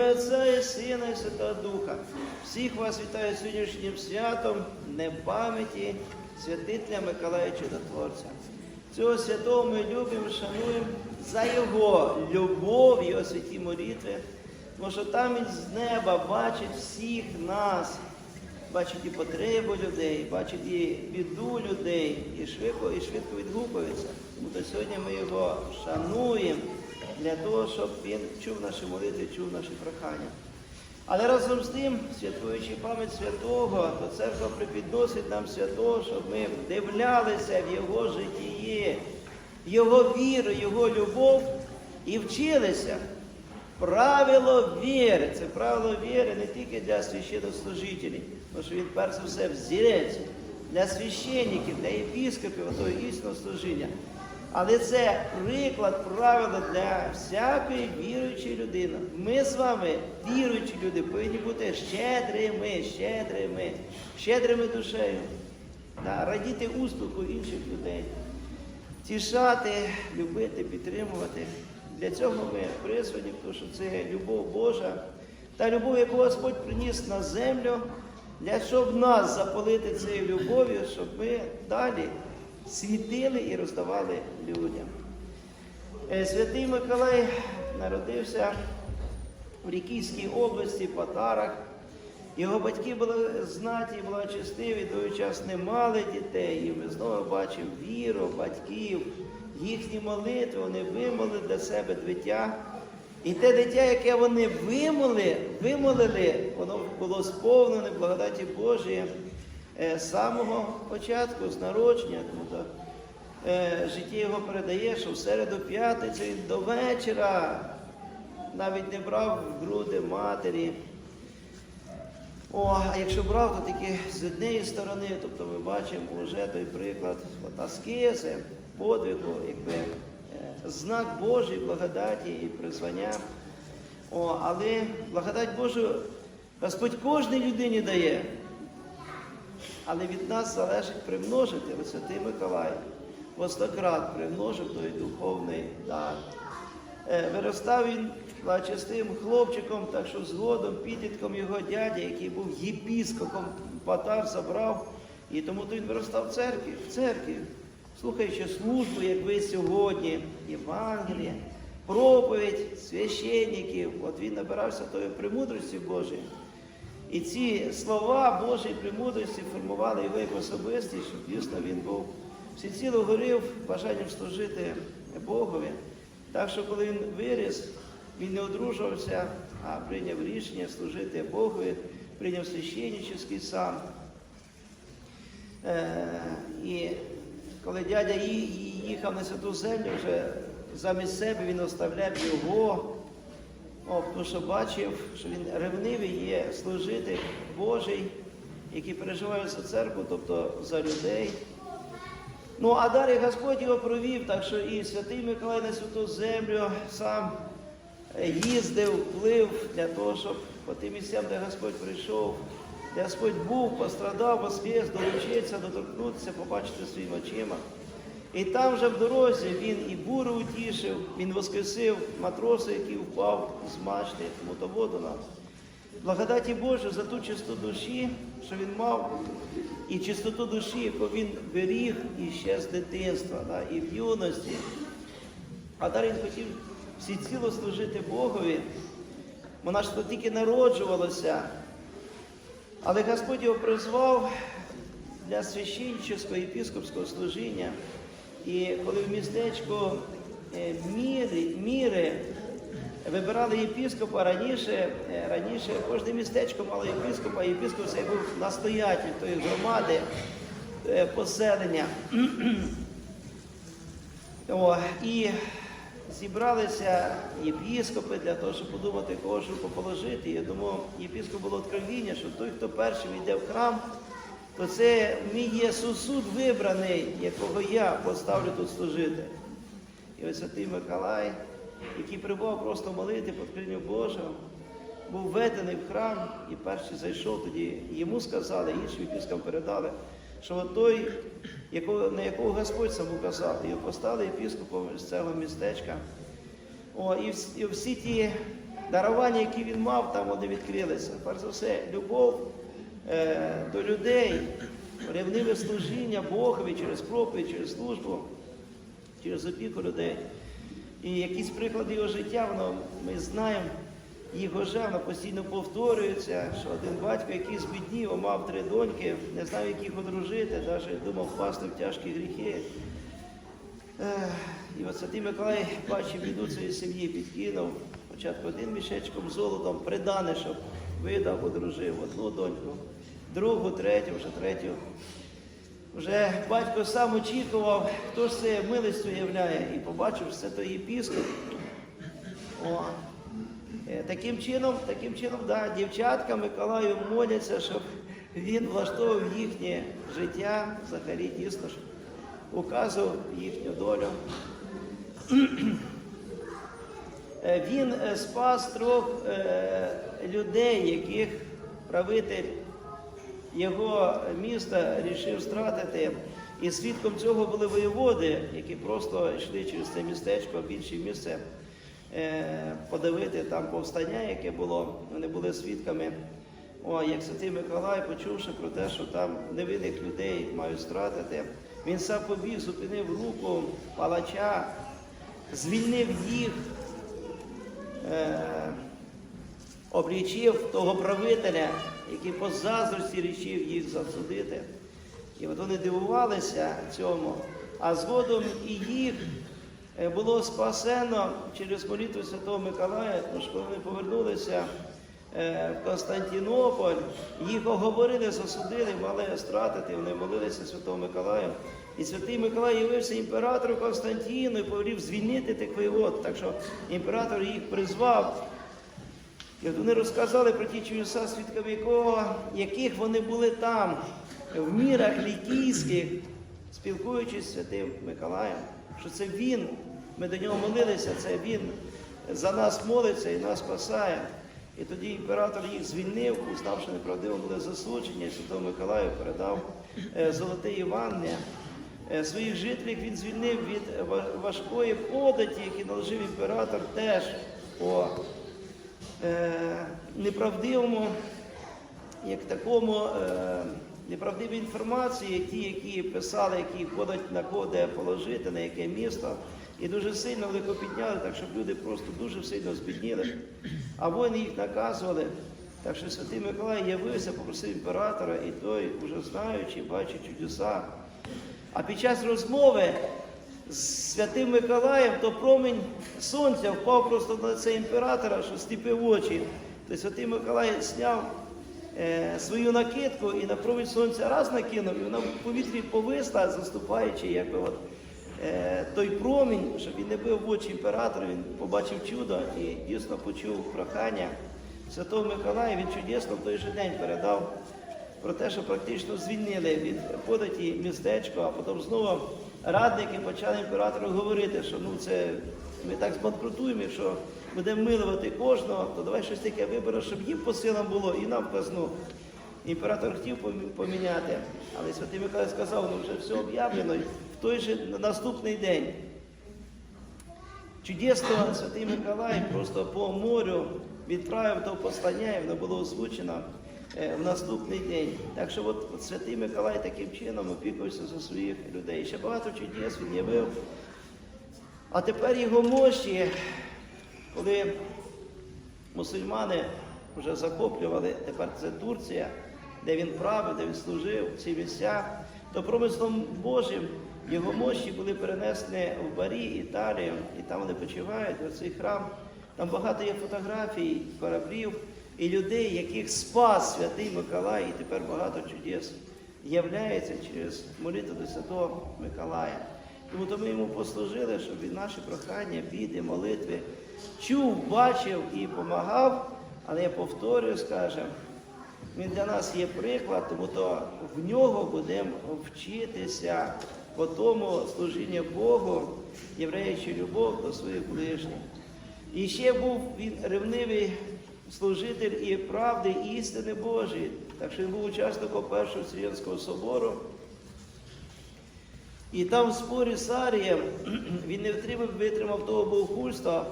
ім'я Отця і Сина і Святого Духа. Всіх вас вітаю сьогоднішнім святом Днем пам'яті святителя Миколая Чудотворця. Цього святого ми любимо, шануємо за його любов, його святі молитви, тому що там він з неба бачить всіх нас, бачить і потребу людей, бачить і біду людей, і швидко, і швидко відгукується. Тому то сьогодні ми його шануємо для того, щоб він чув наші молитви, чув наші прохання. Але разом з тим, святкуючи пам'ять святого, то церква припідносить нам святого, щоб ми вдивлялися в його житіє, в його віру, його любов і вчилися. Правило віри. Це правило віри не тільки для священнослужителів, тому що він перш за все взірець для священників, для єпіскопів, того істинного служіння. Але це приклад правила для всякої віруючої людини. Ми з вами, віруючі люди, повинні бути щедрими, щедрими, щедрими душею, да, радіти успіху інших людей, тішати, любити, підтримувати. Для цього ми призвані, тому що це любов Божа, та любов, яку Господь приніс на землю, для щоб нас запалити цією любов'ю, щоб ми далі світили і роздавали людям. Е, Святий Миколай народився в Рікійській області, Патарах. Його батьки були знаті, благочестиві, час не мали дітей. І ми знову бачимо віру батьків, їхні молитви, вони вимолили для себе дитя. І те дитя, яке вони вимоли, вимолили, воно було сповнене благодаті Божої з самого початку, з народження. Тому то, е, життя його передає, що в середу п'ятниці він до вечора навіть не брав в груди матері. О, а якщо брав, то тільки з однієї сторони, тобто ми бачимо вже той приклад аскези, подвигу, якби е, знак Божий, благодаті і призвання. О, але благодать Божу Господь кожній людині дає. Але від нас залежить примножити, Ось Святий Миколай, востократ примножив той духовний дар. Е, Виростав він благочестивим хлопчиком, так що згодом підлітком його дядя, який був єпіскопом, Патар забрав, і тому то він виростав в церкві, в церкві, слухаючи службу, як ви сьогодні, Євангеліє, проповідь священників, от він набирався тої премудрості Божої. І ці слова Божої премудрості формували його як особистість, щоб дійсно він був всеціло горів бажанням служити Богові. Так що, коли він виріс, він не одружувався, а прийняв рішення служити Богові, прийняв священнический сан. Е, і коли дядя їхав на святу землю, вже замість себе він оставляв його. О, тому що бачив, що він ревнивий є служитель Божий, який переживає за церкву, тобто за людей. Ну, а далі Господь його провів, так що і святий Миколай на святу землю сам е, їздив, плив для того, щоб по тим місцям, де Господь прийшов, де Господь був, пострадав, воскрес, долучитися, доторкнутися, побачити своїми очима. І там же в дорозі він і буру утішив, він воскресив матроса, який впав з мачти, мотоводу нам. Благодаті Божу за ту чистоту душі, що він мав, і чистоту душі, яку він беріг і ще з дитинства, да, і в юності. А далі він хотів всеціло служити Богові. Вона ж то тільки народжувалася. Але Господь його призвав для священнического єпископського служіння. І коли в містечку е, Міри, Міри вибирали єпископа раніше, е, раніше кожне містечко мало єпископа, єпископ це був настоятель тої громади е, поселення. О, і зібралися єпіскопи для того, щоб подумати, кого ж положити. Я думаю, єпіскоп було откровіння, що той, хто перший йде в храм, то це мій є сусуд вибраний, якого я поставлю тут служити. І ось святий Миколай, який прибував просто молити під крилю Божого, був введений в храм і перший зайшов тоді. Йому сказали, іншим епіскопам передали, що той, на якого Господь сам указав, його поставили епіскопом з цього містечка. О, і, всі ті дарування, які він мав, там вони відкрилися. Перш за все, любов до людей, ревниве служіння Богові через проповідь, через службу, через опіку людей. І якісь приклади його життя, воно, ми знаємо, його жа, воно постійно повторюється, що один батько, який збіднів, мав три доньки, не знав, як їх одружити, навіть думав впасти в тяжкі гріхи. І от Святий Миколай бачив біду цієї сім'ї, підкинув спочатку один мішечком золотом, придане, щоб видав, одружив одну доньку, другу, третю, вже третю. Вже батько сам очікував, хто ж це милістю являє, і побачив, що це той єпіскоп. О. Е, Таким чином, таким чином, да, дівчатка Миколаю моляться, щоб він влаштовував їхнє життя, взагалі дійсно ж указував їхню долю. Е, Він е, спас трьох людей, яких правитель його міста рішив стратити. І свідком цього були воєводи, які просто йшли через це містечко в інше місце е, подивити там повстання, яке було. Вони були свідками. О, як Святий Миколай, почувши про те, що там невинних людей мають стратити, він сам побіг, зупинив руку палача, звільнив їх, е, облічив того правителя, який по заздрості рішив їх засудити. І от вони дивувалися цьому, а згодом і їх е, було спасено через молитву Святого Миколая, тому що коли вони повернулися е, в Константинополь, їх оговорили, засудили, мали стратити, вони молилися Святого Миколаю. І святий Миколай явився імператору Константину і повелів звільнити тих воєвод. Так що імператор їх призвав. І от вони розказали про ті чудеса, свідками якого, яких вони були там, в мірах лікійських, спілкуючись з святим Миколаєм, що це він, ми до нього молилися, це він за нас молиться і нас спасає. І тоді імператор їх звільнив, узнавши неправдиво були засудження, і Святому Миколаю передав е, золоте Євангеліє. Е, Своїх жителів він звільнив від важкої податі, які наложив імператор теж по неправдивому, як такому е, неправдивій інформації, ті, які писали, які подать на кого де положити, на яке місто. І дуже сильно велико підняли, так щоб люди просто дуже сильно збідніли. А воїни їх наказували. Так що Святий Миколай явився, попросив імператора, і той, уже знаючи, бачить чудеса. А під час розмови з святим Миколаєм, то промінь сонця впав просто на це імператора, що сліпив очі. То святий Миколай зняв е, свою накидку і на промінь сонця раз накинув, і вона в повітрі повисла, заступаючи, якби от, е, той промінь, щоб він не бив в очі імператора, він побачив чудо і дійсно почув прохання Святого Миколая, він чудесно в той же день передав про те, що практично звільнили від податі містечко, а потім знову радники почали імператору говорити, що ну це ми так збанкрутуємо, якщо будемо милувати кожного, то давай щось таке виберемо, щоб їм по силам було і нам казну. Імператор хотів поміняти, але Святий Миколай сказав, ну вже все об'явлено. В той же наступний день Чудесно Святий Миколай просто по морю відправив то послання, і воно було озвучено в наступний день. Так що от, от Святий Миколай таким чином опікувався за своїх людей. Ще багато чудес він явив. А тепер його мощі, коли мусульмани вже захоплювали, тепер це Турція, де він правив, де він служив, ці місця, то промислом Божим його мощі були перенесені в Барі, Італію, і там вони почувають, оцей храм. Там багато є фотографій, кораблів і людей, яких спас святий Миколай, і тепер багато чудес являється через молитву до Святого Миколая. Тому то ми йому послужили, щоб він наші прохання, біди, молитви чув, бачив і допомагав, але я повторюю, скажем, він для нас є приклад, тому то в нього будемо вчитися по тому служіння Богу, являючи любов до своїх ближніх. І ще був він ревнивий служитель і правди, і істини Божої. Так що він був учасником Першого Вселенського собору. І там в спорі з Арієм він не втримав, витримав того богохульства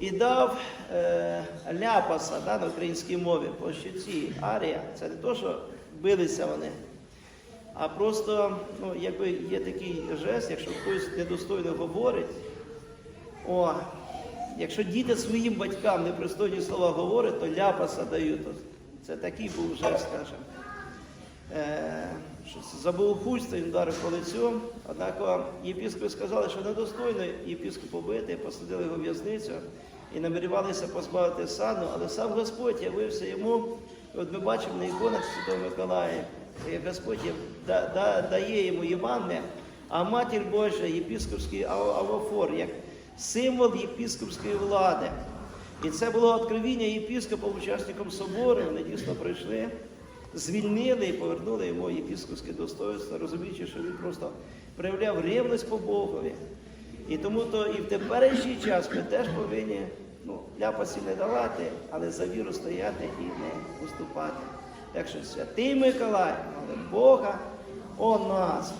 і дав е, ляпаса да, на українській мові по щоці, арія. Це не то, що билися вони, а просто ну, якби є такий жест, якщо хтось недостойно говорить, о, якщо діти своїм батькам непристойні слова говорять, то ляпаса дають. Це такий був жест, скажімо. Е, це забув він вдарив по лицю. Однак єпіскопи сказали, що недостойно єпіскопу бити, посадили його в в'язницю і намірювалися позбавити сану, але сам Господь явився йому. От ми бачимо на іконах Святого Миколая, як Господь да- да- дає йому Євангелія, а Матір Божа, єпіскопський ав- авофор, як символ єпіскопської влади. І це було откровіння єпіскопа учасникам собору. Вони дійсно прийшли, звільнили і повернули йому єпіскопське достоинство, розуміючи, що він просто проявляв ревність по Богові. І тому то і в теперішній час ми теж повинні ну, ляпасі не давати, але за віру стояти і не уступати. Так що святий Миколай, але Бога о нас.